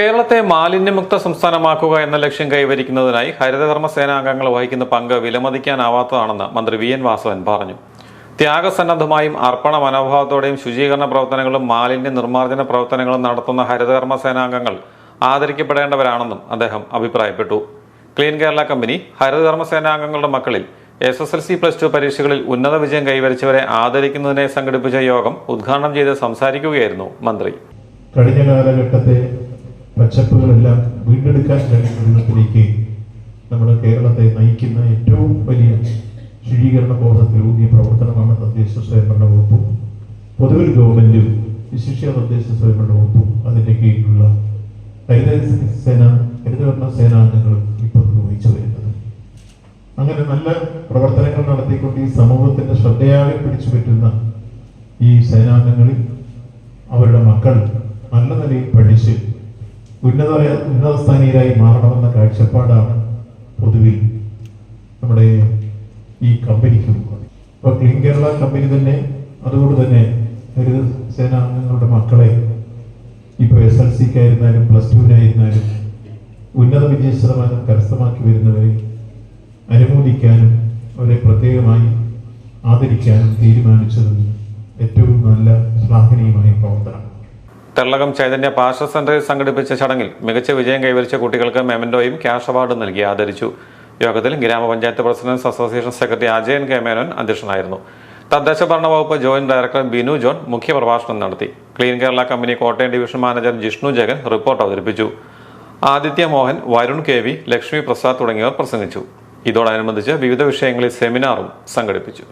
കേരളത്തെ മാലിന്യമുക്ത സംസ്ഥാനമാക്കുക എന്ന ലക്ഷ്യം കൈവരിക്കുന്നതിനായി ഹരിതകർമ്മ സേനാംഗങ്ങൾ വഹിക്കുന്ന പങ്ക് വിലമതിക്കാനാവാത്തതാണെന്ന് മന്ത്രി വി എൻ വാസവൻ പറഞ്ഞു. ത്യാഗസന്നദ്ധമായും അർപ്പണ മനോഭാവത്തോടെയും ശുചീകരണ പ്രവർത്തനങ്ങളും മാലിന്യ നിർമ്മാർജന പ്രവർത്തനങ്ങളും നടത്തുന്ന ഹരിതകർമ്മ സേനാംഗങ്ങൾ ആദരിക്കപ്പെടേണ്ടവരാണെന്നും അദ്ദേഹം അഭിപ്രായപ്പെട്ടു. ക്ലീൻ കേരള കമ്പനി ഹരിതകർമ്മ സേനാംഗങ്ങളുടെ മക്കളിൽ S S L C plus two പരീക്ഷകളിൽ ഉന്നത വിജയം കൈവരിച്ചവരെ ആദരിക്കുന്നതിനെ സംഘടിപ്പിച്ച യോഗം ഉദ്ഘാടനം ചെയ്ത് സംസാരിക്കുകയായിരുന്നു മന്ത്രി. കഴിഞ്ഞ കാലഘട്ടത്തെ പച്ചപ്പുകളെല്ലാം വീണ്ടെടുക്കാൻ കഴിയുന്നതിലേക്ക് നമ്മുടെ കേരളത്തെ നയിക്കുന്ന ഏറ്റവും വലിയ ശുചീകരണ ബോധത്തിലൂന്നിയ പ്രവർത്തനമാണ് തദ്ദേശ സ്വയംഭരണ വകുപ്പും. പൊതുവിൽ ഗവൺമെന്റും വിശിഷ്യ തദ്ദേശ സ്വയംഭരണ വകുപ്പും അതിന്റെ കീഴിലുള്ള ഹരിത സേന ഹരിതകർമ്മ സേനാംഗങ്ങളും ഇപ്പോൾ നിർവഹിച്ചു വരുന്നത്. അങ്ങനെ നല്ല പ്രവർത്തനങ്ങൾ നടത്തിക്കൊണ്ട് ഈ സമൂഹത്തിന്റെ ശ്രദ്ധയാകെ പിടിച്ചു പറ്റുന്ന ഈ സേനാംഗങ്ങളിൽ അവരുടെ മക്കൾ നല്ല നിലയിൽ പഠിച്ച് ഉന്നത ഉന്നതസ്ഥാനീയരായി മാറണമെന്ന കാഴ്ചപ്പാടാണ് പൊതുവിൽ നമ്മുടെ ഈ കമ്പനിക്കുള്ളത് ഇപ്പോൾ ക്ലീൻ കേരള കമ്പനി തന്നെ അതുകൊണ്ട് തന്നെ ഹരിത സേനാംഗങ്ങളുടെ മക്കളെ ഇപ്പോൾ എസ് എൽ സിക്കായിരുന്നാലും പ്ലസ് ടുവിനായിരുന്നാലും ഉന്നത വിജയ ശതമാനം കരസ്ഥമാക്കി വരുന്നവരെ അനുമോദിക്കാനും അവരെ പ്രത്യേകമായി ആദരിക്കാനും തീരുമാനിച്ചതും ഏറ്റവും നല്ല ശ്ലാഘനീയമായ പ്രവർത്തനം തെള്ളകം ചൈതന്യ പാഷ സെന്ററിൽ സംഘടിപ്പിച്ച ചടങ്ങിൽ മികച്ച വിജയം കൈവരിച്ച കുട്ടികൾക്ക് മെമന്റോയും ക്യാഷ് അവാർഡും നൽകി ആദരിച്ചു. യോഗത്തിൽ ഗ്രാമപഞ്ചായത്ത് president association secretary Ajayan K Menon അധ്യക്ഷനായിരുന്നു. തദ്ദേശ ഭരണ വകുപ്പ് ജോയിന്റ് ഡയറക്ടർ ബിനു ജോൺ മുഖ്യപ്രഭാഷണം നടത്തി. Clean Kerala company Kottayam division manager Jishnu Jagan report അവതരിപ്പിച്ചു. ആദിത്യ മോഹൻ വരുൺ കെ വി ലക്ഷ്മി പ്രസാദ് തുടങ്ങിയവർ പ്രസംഗിച്ചു. ഇതോടനുബന്ധിച്ച് വിവിധ വിഷയങ്ങളിൽ സെമിനാറും സംഘടിപ്പിച്ചു.